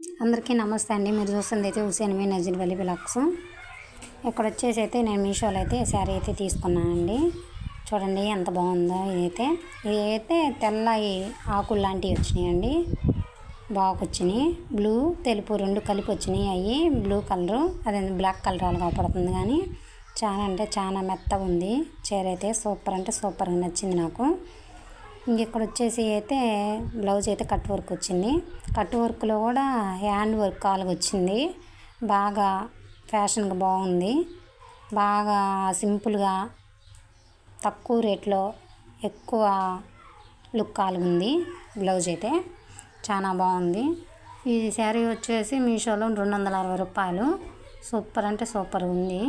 అందరికీ నమస్తే అండి. మీరు చూస్తుంది అయితే హుసేన్ మీ నజీర్ వలి బిలాక్స్ ఇక్కడ వచ్చేసి అయితే నేను మీషోలో అయితే శారీ అయితే తీసుకున్నానండి. చూడండి ఎంత బాగుందో ఇదైతే. ఇది అయితే తెల్ల ఆకులు లాంటివి వచ్చినాయండి. బాగా వచ్చినాయి బ్లూ తెలుపు రెండు కలిపి వచ్చినాయి. అవి బ్లూ కలరు అదే బ్లాక్ కలర్ అలా కనపడుతుంది కానీ చాలా అంటే చాలా మెత్తగా ఉంది. చీర అయితే సూపర్ అంటే సూపర్గా నచ్చింది నాకు. ఇంక ఇక్కడ వచ్చేసి అయితే బ్లౌజ్ అయితే కట్ వర్క్ వచ్చింది కట్ వర్క్లో కూడా హ్యాండ్ వర్క్ కాలుగా వచ్చింది బాగా ఫ్యాషన్గా బాగుంది. బాగా సింపుల్గా తక్కువ రేట్లో ఎక్కువ లుక్ కాలుగుంది బ్లౌజ్ అయితే. చాలా బాగుంది. ఈ శారీ వచ్చేసి మీషోలో రెండు వందల అరవై రూపాయలు. సూపర్ అంటే సూపర్ ఉంది.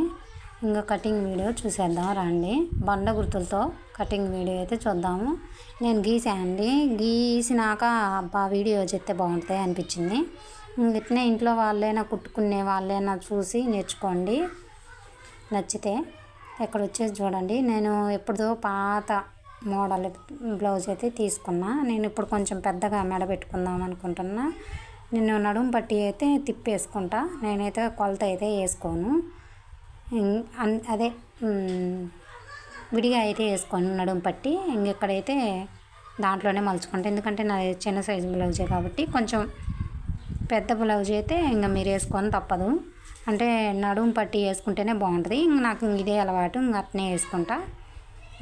ఇంకా కటింగ్ వీడియో చూసేద్దాం రండి. బండ గుర్తులతో కటింగ్ వీడియో అయితే చూద్దాము. నేను గీసానండి. గీసినాక అబ్బా వీడియో చేస్తే బాగుంటుంది అనిపించింది. ఇట్నే ఇంట్లో వాళ్ళైనా కుట్టుకునే వాళ్ళైనా చూసి నేర్చుకోండి. నచ్చితే ఇక్కడ వచ్చేసి చూడండి. నేను ఎప్పుడుదో పాత మోడల్ బ్లౌజ్ అయితే తీసుకున్నా. నేను ఇప్పుడు కొంచెం పెద్దగా మెడ పెట్టుకుందాం అనుకుంటున్నా. నేను నడుము పట్టి అయితే తిప్పేసుకుంటా. నేనైతే కొలత అయితే వేసుకోను. అదే విడిగా అయితే వేసుకోను నడుము పట్టి ఇంకెక్కడైతే దాంట్లోనే మలుచుకుంటాను ఎందుకంటే నాది చిన్న సైజు బ్లౌజే కాబట్టి కొంచెం పెద్ద బ్లౌజ్ అయితే ఇంకా మీరు వేసుకొని తప్పదు. అంటే నడుము పట్టి వేసుకుంటేనే బాగుంటుంది. ఇంక నాకు ఇదే అలవాటు. ఇంక అట్నే వేసుకుంటా.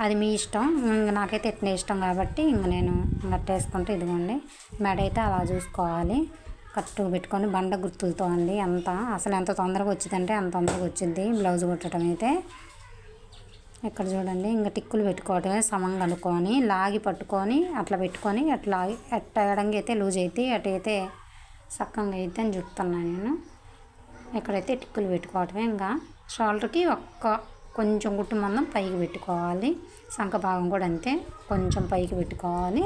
అది మీ ఇష్టం. ఇంక నాకైతే ఎట్నే ఇష్టం కాబట్టి ఇంక నేను అట్ట వేసుకుంటే. ఇదిగోండి. మెడ అయితే అలా చూసుకోవాలి. కట్టు పెట్టుకొని బండ గుర్తులతో అండి అంత. అసలు ఎంత తొందరగా వచ్చిందంటే అంత తొందరగా వచ్చింది. బ్లౌజ్ కుట్టడం అయితే. ఇక్కడ చూడండి ఇంకా టిక్కులు పెట్టుకోవటమే సమంగా అనుకొని లాగి పట్టుకొని అట్లా పెట్టుకొని అట్లా ఎట్ట ఎడంగా అయితే లూజ్ అయితే అటు అయితే సక్కంగా అయితే అని చెప్తున్నాను నేను. ఇక్కడైతే టిక్కులు పెట్టుకోవటమే ఇంకా షోల్డర్కి ఒక్క కొంచెం గుట్టు మందం పైకి పెట్టుకోవాలి. సంఖ భాగం కూడా అంతే కొంచెం పైకి పెట్టుకోవాలి.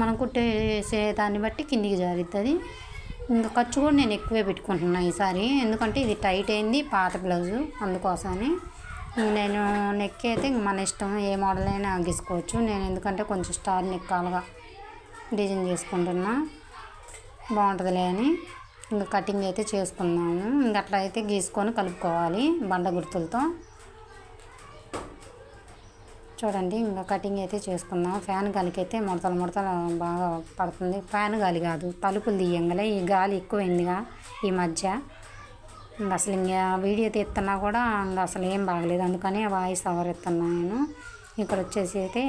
మనం కుట్టేసే దాన్ని బట్టి కిందికి జారుతుంది ఇంకా ఖర్చు కూడా నేను ఎక్కువే పెట్టుకుంటున్నా ఈసారి. ఎందుకంటే ఇది టైట్ అయింది పాత బ్లౌజు అందుకోసమని. నేను నెక్ అయితే మన ఇష్టం ఏ మోడల్ అయినా గీసుకోవచ్చు. నేను ఎందుకంటే కొంచెం స్టార్ నెక్కాలుగా డిజైన్ చేసుకుంటున్నా. బాగుంటుందిలే అని ఇంకా కటింగ్ అయితే చేసుకున్నాము ఇంకా అట్లా అయితే గీసుకొని కలుపుకోవాలి బండ గుర్తులతో. చూడండి ఇంకా కటింగ్ అయితే చేసుకుందాం. ఫ్యాన్ గాలికి అయితే ముడతలు ముడతలు బాగా పడుతుంది. ఫ్యాన్ గాలి కాదు తలుపులు తీయంగలే. ఈ గాలి ఎక్కువైందిగా ఈ మధ్య. ఇంకా అసలు ఇంకా వీడియో తీస్తున్నా కూడా ఇంకా అసలు ఏం బాగలేదు. అందుకని వాయిస్ ఓవర్ ఎత్తున్నా నేను. ఇక్కడ వచ్చేసి అయితే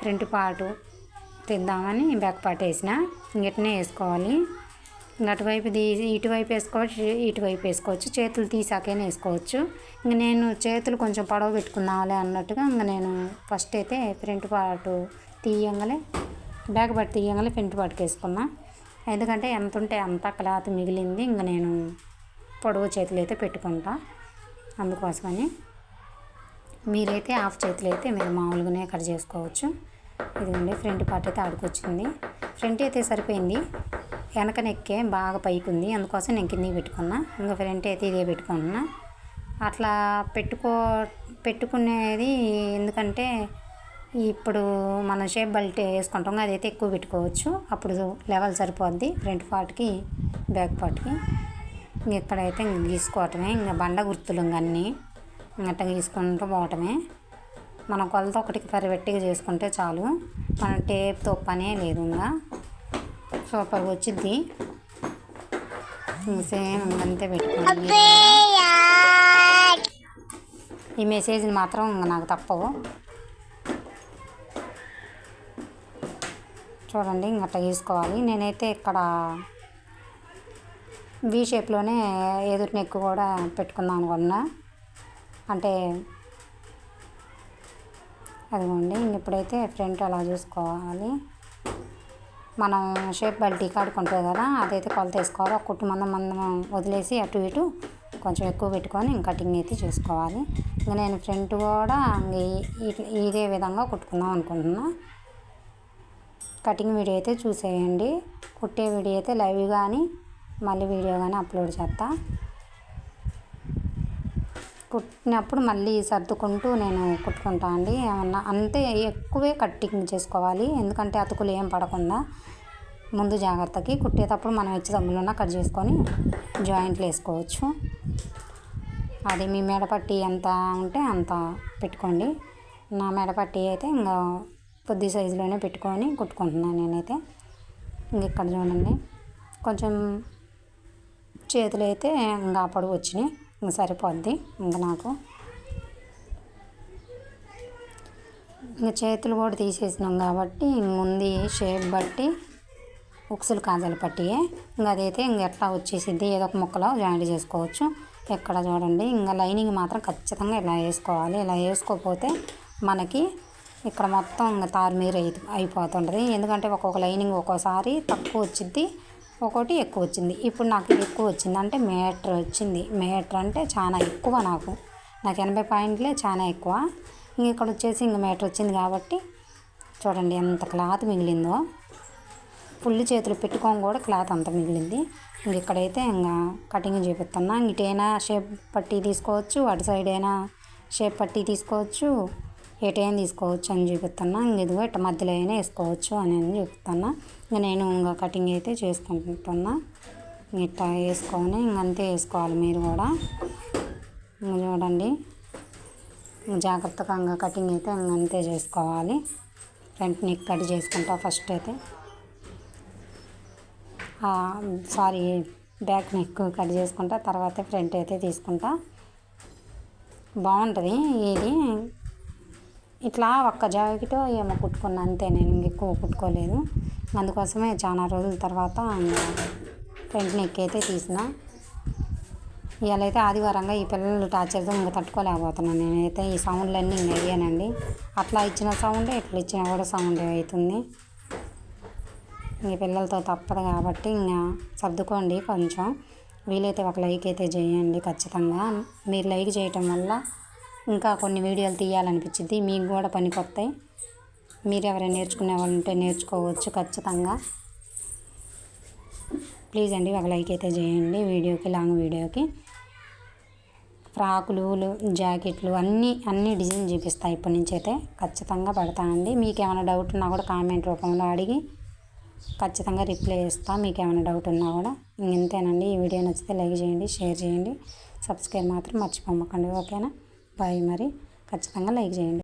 ఫ్రంట్ పాటు తీద్దామని బ్యాక్ పార్ట్ వేసిన. ఇంకటనే వేసుకోవాలి. అటువైపు తీ ఇటువైపు వేసుకోవచ్చు ఇటువైపు వేసుకోవచ్చు చేతులు తీసాకైనా వేసుకోవచ్చు. ఇంక నేను చేతులు కొంచెం పొడవ పెట్టుకుందాంలే అన్నట్టుగా ఇంక నేను ఫస్ట్ అయితే ఫ్రంట్ పార్ట్ తీయంగానే బ్యాక్ పార్ట్ తీయంగానే ఫ్రంట్ పార్ట్కి వేసుకున్నా. ఎందుకంటే ఎంత ఉంటే అంత క్లాత్ మిగిలింది ఇంక నేను పొడవు చేతులు అయితే పెట్టుకుంటా అందుకోసమని. మీరైతే హాఫ్ చేతులు అయితే మీరు మామూలుగానే కట్ చేసుకోవచ్చు. ఇదిగోండి ఫ్రంట్ పార్ట్ అయితే ఆడుకొచ్చింది. ఫ్రంట్ అయితే సరిపోయింది. వెనక నెక్కే బాగా పైకి ఉంది అందుకోసం నేను కిందకి పెట్టుకున్నా. ఇంకా ఫ్రంట్ అయితే ఇదే పెట్టుకున్నా అట్లా పెట్టుకో పెట్టుకునేది ఎందుకంటే ఇప్పుడు మనం షేప్ బెల్ట్ వేసుకుంటాం అదైతే ఎక్కువ పెట్టుకోవచ్చు. అప్పుడు లెవెల్ సరిపోద్ది ఫ్రంట్ పార్ట్కి బ్యాక్ పార్ట్కి. ఇక్కడైతే ఇంక గీసుకోవటమే. ఇంకా బండ గుర్తులు ఇంక అన్నీ గీసుకుంటూ పోవటమే. మన కొలత ఒకటికి పర్ఫెక్ట్గా చేసుకుంటే చాలు. మన టేప్తో పనే లేదు ఇంకా సూపర్గా వచ్చింది సేమ్ అంతే పెట్టుకోండి ఈ మెసేజ్ని మాత్రం ఇంక నాకు తప్పవు. చూడండి ఇంక అట్లా గీసుకోవాలి నేనైతే ఇక్కడ వీ షేప్లోనే ఎదురు నెక్ కూడా పెట్టుకుందాం అనుకున్నా అంటే అదిగోండి ఇప్పుడైతే ఫ్రంట్ అలా చూసుకోవాలి. మనం షేప్ బెల్ట్ కాడుకుంటుంది కదా అదైతే కొలత వేసుకోవాలి. ఒక కుట్టు మందం మందం వదిలేసి అటు ఇటు కొంచెం ఎక్కువ పెట్టుకొని ఇంక కటింగ్ అయితే చేసుకోవాలి. ఇంకా నేను ఫ్రంట్ కూడా ఇదే విధంగా కుట్టుకుందాం అనుకుంటున్నా. కటింగ్ వీడియో అయితే చూసేయండి. కుట్టే వీడియో అయితే లైవ్ కానీ మళ్ళీ వీడియో కానీ అప్లోడ్ చేస్తా. కుట్టినప్పుడు మళ్ళీ సర్దుకుంటూ నేను కుట్టుకుంటా అండి. ఏమన్నా అంతే ఎక్కువే కట్టింగ్ చేసుకోవాలి. ఎందుకంటే అతుకులు ఏం పడకుండా ముందు జాగ్రత్తకి కుట్టేటప్పుడు మనం ఇచ్చే దమ్ములున్న కట్ చేసుకొని జాయింట్లు వేసుకోవచ్చు. అది మీ మెడపట్టి ఎంత ఉంటే అంత పెట్టుకోండి. నా మెడపట్టి అయితే ఇంకా కొద్ది సైజులోనే పెట్టుకొని కుట్టుకుంటున్నాను నేనైతే. ఇంక ఇక్కడ చూడండి. కొంచెం చేతులు అయితే ఇంకా అప్పుడు వచ్చినాయి. సరిపోద్ది. ఇంక నాకు ఇంకా చేతులు కూడా తీసేసినాం కాబట్టి ముందు షేప్ బట్టి ఉక్సులు కాజాలు పట్టియే. ఇంకా అదైతే ఇంక ఎట్లా వచ్చేసింది ఏదో ఒక ముక్కలో జాయింట్ చేసుకోవచ్చు. ఎక్కడ చూడండి. ఇంకా లైనింగ్ మాత్రం ఖచ్చితంగా ఇలా వేసుకోవాలి. ఇలా వేసుకోకపోతే మనకి ఇక్కడ మొత్తం ఇంకా తారుమీరు అయి అయిపోతుంటుంది. ఎందుకంటే ఒక్కొక్క లైనింగ్ ఒక్కోసారి తక్కువ వచ్చింది ఒకటి ఎక్కువ వచ్చింది. ఇప్పుడు నాకు ఎక్కువ వచ్చింది. అంటే మీటర్ వచ్చింది. మీటర్ అంటే చాలా ఎక్కువ నాకు. నాకు ఎనభై పాయింట్లే చాలా ఎక్కువ. ఇంక ఇక్కడ వచ్చేసి ఇంక మీటర్ వచ్చింది కాబట్టి చూడండి ఎంత క్లాత్ మిగిలిందో. ఫుల్ చేతులు పెట్టుకొని కూడా క్లాత్ అంత మిగిలింది. ఇంక ఇక్కడైతే ఇంకా కటింగ్ చూపిస్తున్నా. ఇటైనా షేప్ పట్టి తీసుకోవచ్చు. అటు సైడ్ అయినా షేప్ పట్టి తీసుకోవచ్చు. ఎటైనా తీసుకోవచ్చు అని చూపిస్తున్నా ఇంక ఇదిగో ఇట్ట మధ్యలో అయినా వేసుకోవచ్చు అని చూపిస్తున్నా ఇంకా నేను ఇంకా కటింగ్ అయితే చేసుకుంటున్నా. ఇట్లా వేసుకొని ఇంకంతే వేసుకోవాలి మీరు కూడా. ఇంకా చూడండి. జాగ్రత్తగా ఇంకా కటింగ్ అయితే ఇంకంతే చేసుకోవాలి. ఫ్రంట్ నెక్ కట్ చేసుకుంటా ఫస్ట్ అయితే. సారీ బ్యాక్ నెక్ కట్ చేసుకుంటా తర్వాత ఫ్రంట్ అయితే తీసుకుంటా. బాగుంటుంది ఇది ఇట్లా ఒక్క జాకెట్ ఏమో కుట్టుకున్నా అంతే నేను ఎక్కువ కుట్టుకోలేదు. అందుకోసమే చాలా రోజుల తర్వాత ఫ్రంట్ నెక్ అయితే తీసిన. ఇవాళ అయితే ఆదివారంగా ఈ పిల్లలు టార్చర్తో ఇంకా తట్టుకోలేకపోతున్నాను నేనైతే. ఈ సౌండ్లన్నీ ఇంకా అయ్యానండి. అట్లా ఇచ్చిన సౌండే ఇట్లా ఇచ్చినా కూడా సౌండ్ అవుతుంది. ఇంక పిల్లలతో తప్పదు కాబట్టి ఇంకా సర్దుకోండి కొంచెం. వీలైతే ఒక లైక్ అయితే చేయండి ఖచ్చితంగా. మీరు లైక్ చేయటం వల్ల ఇంకా కొన్ని వీడియోలు తీయాలనిపించింది. మీకు కూడా పనికొస్తాయి మీరు ఎవరైనా నేర్చుకునే వాళ్ళు ఉంటే నేర్చుకోవచ్చు ఖచ్చితంగా. ప్లీజ్ అండి ఒక లైక్ అయితే చేయండి వీడియోకి లాంగ్ వీడియోకి. ఫ్రాకులు జాకెట్లు అన్నీ అన్ని డిజైన్ చూపిస్తాయి ఇప్పటి నుంచి అయితే ఖచ్చితంగా పెడతానండి మీకు ఏమైనా డౌట్ ఉన్నా కూడా కామెంట్ రూపంలో అడిగి ఖచ్చితంగా రిప్లై ఇస్తాను మీకు ఏమైనా డౌట్ ఉన్నా కూడా ఇంతేనండి. ఈ వీడియో నచ్చితే లైక్ చేయండి షేర్ చేయండి. సబ్స్క్రైబ్ మాత్రం మర్చిపోమ్మకండి ఓకేనా? బాయ్ మరి ఖచ్చితంగా లైక్ చేయండి.